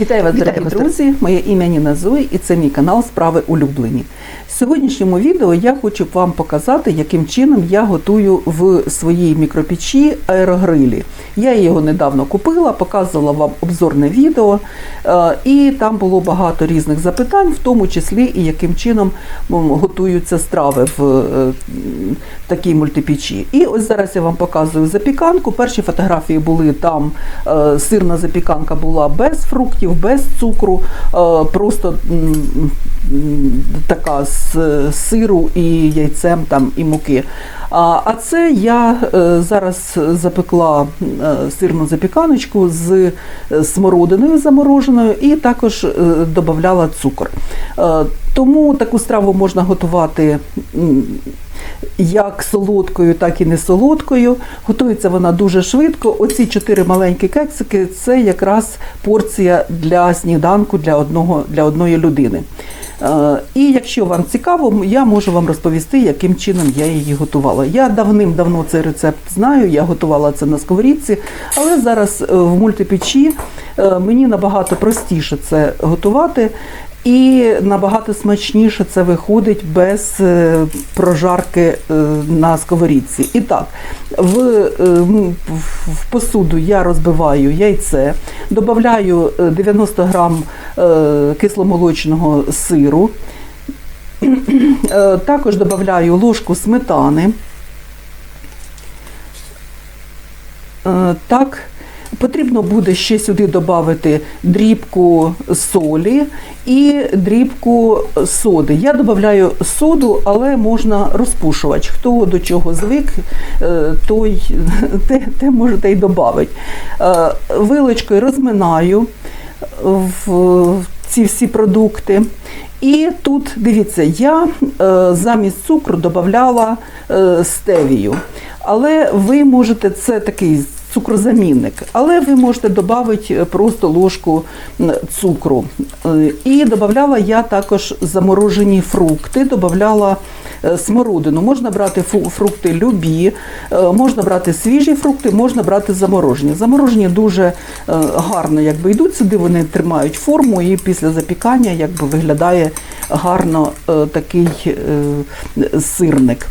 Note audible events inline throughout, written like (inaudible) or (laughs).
Вітаю вас, дорогі вас, друзі! Моє ім'я Ніна Зої і це мій канал Справи улюблені. В сьогоднішньому відео я хочу вам показати, яким чином я готую в своїй мікропечі аерогрилі. Я його недавно купила, показувала вам обзорне відео, е, і там було багато різних запитань, в тому числі і яким чином готуються страви в е, такій мультипечі. І ось зараз я вам показую запіканку. Перші фотографії були там е, сирна запіканка була без фруктів, без цукру, е, просто така з сиру і яйцем там і муки. А, це я е, зараз запекла е, сирну запіканочку з смородиною замороженою і також додавала цукор. Тому таку страву можна готувати. Як солодкою, так і не солодкою. Готується вона дуже швидко. Оці чотири маленькі кексики це якраз порція для сніданку для одного для одної людини. Е, І якщо вам цікаво, я можу вам розповісти, яким чином я її готувала. Я давним-давно цей рецепт знаю, я готувала це на сковорідці, але зараз е, в мультипечі е, мені набагато простіше це готувати. І набагато смачніше це виходить без е, прожарки е, на сковорідці. І так, в, е, в- в посуду я розбиваю яйце, додаю 90 грам кисломолочного сиру, (clears throat) також додаю ложку сметани. Так, потрібно буде ще сюди додати дрібку солі і дрібку соди. Я додаю соду, але можна розпушувач. Хто до чого звик, е, той (laughs) те, те можете й додати. Вилочкою розминаю в ці всі продукти. І тут, дивіться, я е, замість цукру додавала е, стевію. Але ви можете, це такий цукрозамінник, але ви можете додати просто ложку цукру. Е, І додавала я також заморожені фрукти, додавала е, смородину. Можна брати фрукти любі, е, можна брати свіжі фрукти, можна брати заморожені. Заморожені дуже е, гарно якби йдуть сюди, вони тримають форму і після запікання якби виглядає гарно е, такий е, сирник.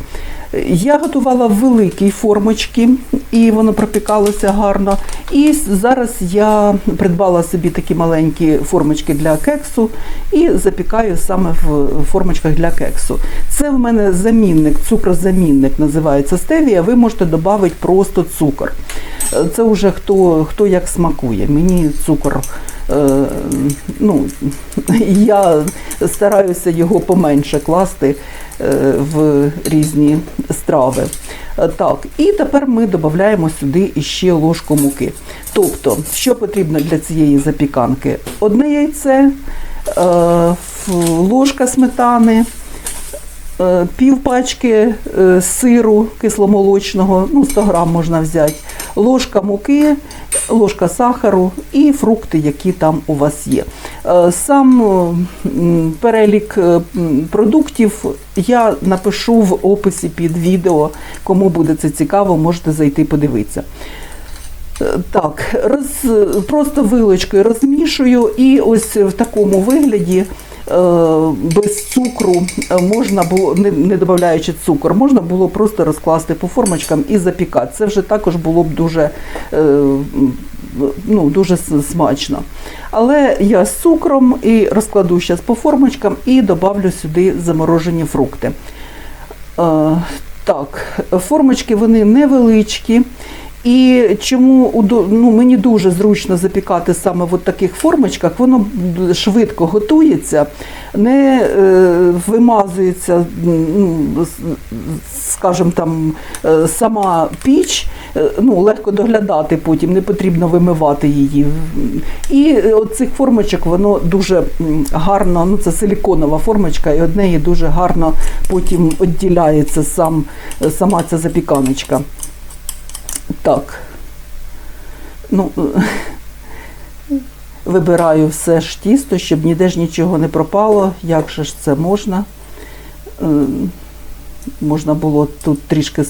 Я готувала в великій формочці, і воно пропікалося гарно. І зараз я придбала собі такі маленькі формочки для кексу і запікаю саме в формочках для кексу. Це в мене замінник, цукрозамінник називається стевія. Ви можете додати просто цукор. Це вже хто, хто як смакує. Мені цукор. е, Ну, (laughs) я стараюся його поменше класти е, в різні страви. Е, Так, і тепер ми додаємо сюди іще ложку муки. Тобто, що потрібно для цієї запіканки? Одне яйце, ложка сметани, пів пачки е, сиру кисломолочного, ну 100 грам можна взяти, ложка муки, ложка сахару і фрукти, які там у вас є. Е, Сам е, перелік е, продуктів я напишу в описі під відео. Кому буде це цікаво, можете зайти подивитися. Так, роз, просто вилочкою розмішую і ось в такому вигляді. Е, Без цукру е, можна було, не, не додаючи цукор, можна було просто розкласти по формочкам і запікати. Це вже також було б дуже, е, ну, дуже смачно. Але я з цукром і розкладу зараз по формочкам і додавлю сюди заморожені фрукти. Так, формочки вони невеличкі. І чому ну, мені дуже зручно запікати саме в таких формочках, воно швидко готується, не е, вимазується, ну, скажімо там, е, сама піч, е, ну, легко доглядати потім, не потрібно вимивати її. І от цих формочок воно дуже гарно, ну це силіконова формочка, і од неї дуже гарно потім відділяється сам, сама ця запіканочка. Так. Ну, вибираю все ж тісто, щоб ніде ж нічого не пропало. Як же ж це можна? Е, Можна було тут трішки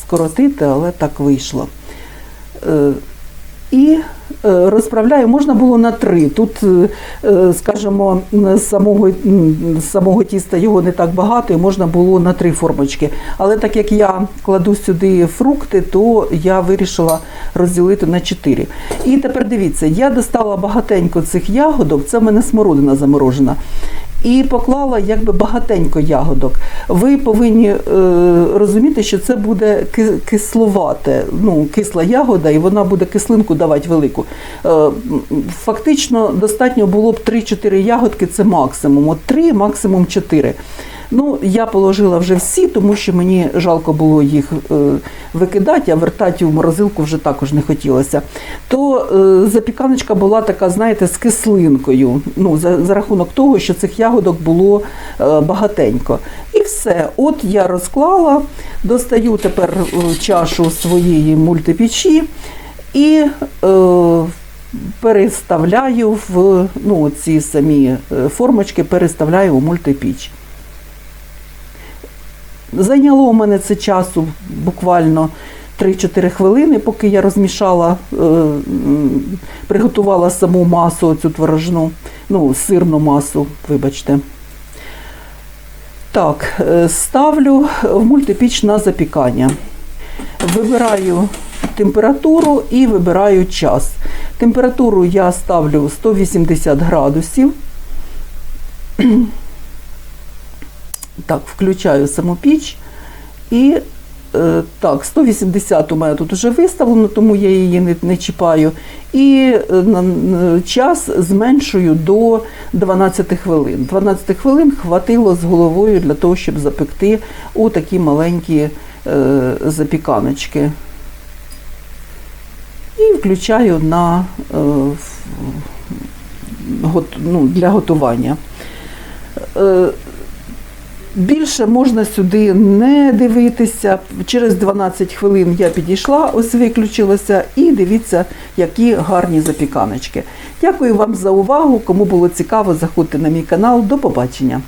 скоротити, але так вийшло. І е, розправляю. Можна було на три. Тут, е, е, скажімо, самого, самого тіста його не так багато, і можна було на три формочки. Але так як я кладу сюди фрукти, то я вирішила розділити на чотири. І тепер дивіться, я достала багатенько цих ягодок, це в мене смородина заморожена. І поклала якби багатенько ягодок. Ви повинні е, розуміти, що це буде ки- кисловате, ну, кисла ягода, і вона буде кислинку давати велику. Е, фактично достатньо було б 3-4 ягодки, це максимум. От 3, максимум 4. Ну, я положила вже всі, тому що мені жалко було їх е, викидати, а вертати в морозилку вже також не хотілося. То е, запіканочка була така, знаєте, з кислинкою. Ну, за, за рахунок того, що цих ягодок було е, багатенько. І все. От я розклала, достаю тепер чашу своєї мультипічі і е, переставляю в ну, ці самі формочки, переставляю в мультипіч. Зайняло у мене це часу буквально 3-4 хвилини, поки я розмішала, е, приготувала саму масу, цю творожну, ну, сирну масу, вибачте. Так, е, ставлю в мультипіч на запікання. Вибираю температуру і вибираю час. Температуру я ставлю 180 градусів. Так, включаю саму піч. І е, так, 180 у мене тут вже виставлено, тому я її не, не чіпаю. І е, на- час зменшую до 12 хвилин. 12 хвилин хватило з головою для того, щоб запекти у такі маленькі е, запіканочки. І включаю на, е, в- гот- ну, для готування. Е, Більше можна сюди не дивитися. Через 12 хвилин я підійшла, ось виключилася, і дивіться, які гарні запіканочки. Дякую вам за увагу. Кому було цікаво, заходьте на мій канал. До побачення.